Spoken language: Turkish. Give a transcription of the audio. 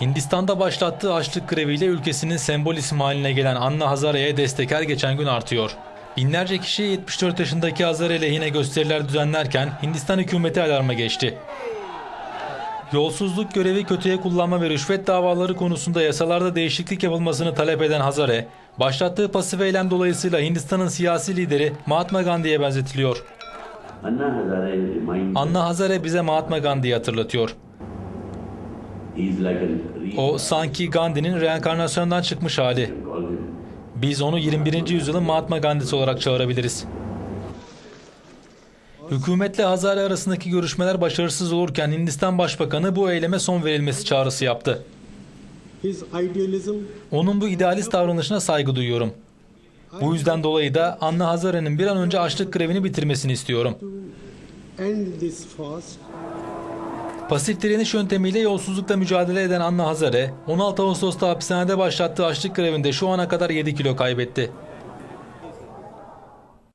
Hindistan'da başlattığı açlık greviyle ülkesinin sembol ismi haline gelen Anna Hazare'ye destek her geçen gün artıyor. Binlerce kişi 74 yaşındaki Hazare lehine gösteriler düzenlerken Hindistan hükümeti alarma geçti. Yolsuzluk görevi kötüye kullanma ve rüşvet davaları konusunda yasalarda değişiklik yapılmasını talep eden Hazare, başlattığı pasif eylem dolayısıyla Hindistan'ın siyasi lideri Mahatma Gandhi'ye benzetiliyor. Anna Hazare reminds Anna Hazare bize Mahatma Gandhi'yi hatırlatıyor. O sanki Gandhi'nin reenkarnasyondan çıkmış hali. Biz onu 21. yüzyılın Mahatma Gandhi'si olarak çağırabiliriz. Hükümetle Hazare arasındaki görüşmeler başarısız olurken Hindistan Başbakanı bu eyleme son verilmesi çağrısı yaptı. Onun bu idealist davranışına saygı duyuyorum. Bu yüzden dolayı da Anna Hazare'nin bir an önce açlık grevini bitirmesini istiyorum. Pasif direniş yöntemiyle yolsuzlukla mücadele eden Anna Hazare, 16 Ağustos'ta hapishanede başlattığı açlık grevinde şu ana kadar 7 kilo kaybetti.